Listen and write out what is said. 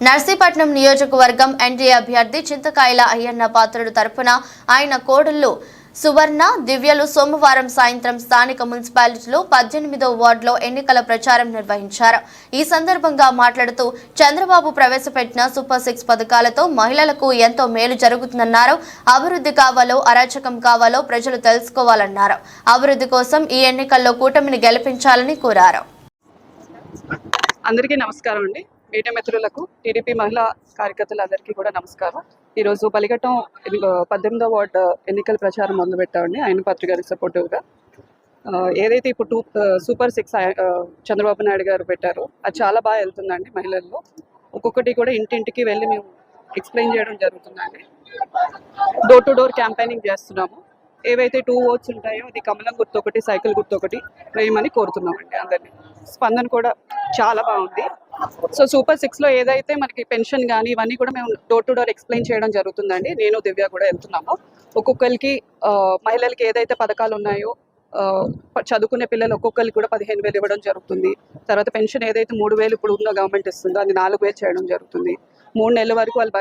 నర్సీపట్నం నియోజకవర్గం ఎన్డీఏ అభ్యర్థి చింతకాయల అయ్యన్న పాత్రుడు తరపున ఆయన కోడళ్ళు సువర్ణ దివ్యలు సోమవారం సాయంత్రం స్థానిక మున్సిపాలిటీలో పద్దెనిమిదో వార్డులో ఎన్నికల ప్రచారం నిర్వహించారు. ఈ సందర్భంగా మాట్లాడుతూ చంద్రబాబు ప్రవేశపెట్టిన సూపర్ సిక్స్ పథకాలతో మహిళలకు ఎంతో మేలు జరుగుతుందన్నారు. అభివృద్ధి కావాలో అరాచకం కావాలో ప్రజలు తెలుసుకోవాలన్నారు. అభివృద్ధి కోసం ఈ ఎన్నికల్లో కూటమిని గెలిపించాలని కోరారు. అందరికీ నమస్కారం అండి. మీడియా మిత్రులకు టీడీపీ మహిళా కార్యకర్తలందరికీ కూడా నమస్కారం. ఈరోజు బలిఘట్టం పద్దెనిమిదో వార్డు ఎన్నికల ప్రచారం మొదలుపెట్టామండి. ఆయన పాత్ర గారికి సపోర్టివ్గా. ఏదైతే ఇప్పుడు two super six Chandrababu Naidu గారు పెట్టారో అది చాలా బాగా వెళ్తుందండి మహిళల్లో. ఒక్కొక్కటి కూడా ఇంటింటికి వెళ్ళి మేము ఎక్స్ప్లెయిన్ చేయడం జరుగుతుందండి. డోర్ టు డోర్ క్యాంపెయినింగ్ చేస్తున్నాము. ఏవైతే టూ ఓట్స్ ఉంటాయో అది కమలం గుర్తు ఒకటి సైకిల్ గుర్తు ఒకటి వేయమని కోరుతున్నామండి అందరినీ. స్పందన కూడా చాలా బాగుంది. సో సూపర్ సిక్స్లో ఏదైతే మనకి పెన్షన్ కానీ ఇవన్నీ కూడా మేము డోర్ టు డోర్ ఎక్స్ప్లెయిన్ చేయడం జరుగుతుందండి. నేను దివ్య కూడా వెళ్తున్నాము. ఒక్కొక్కరికి మహిళలకి ఏదైతే పథకాలు ఉన్నాయో చదువుకునే పిల్లలు ఒక్కొక్కరికి కూడా పదిహేను వేలు ఇవ్వడం జరుగుతుంది. తర్వాత పెన్షన్ ఏదైతే మూడు వేలు ఇప్పుడు ఉన్న గవర్నమెంట్ ఇస్తుందో అది నాలుగు వేలు చేయడం జరుగుతుంది. మూడు నెలల వరకు వాళ్ళు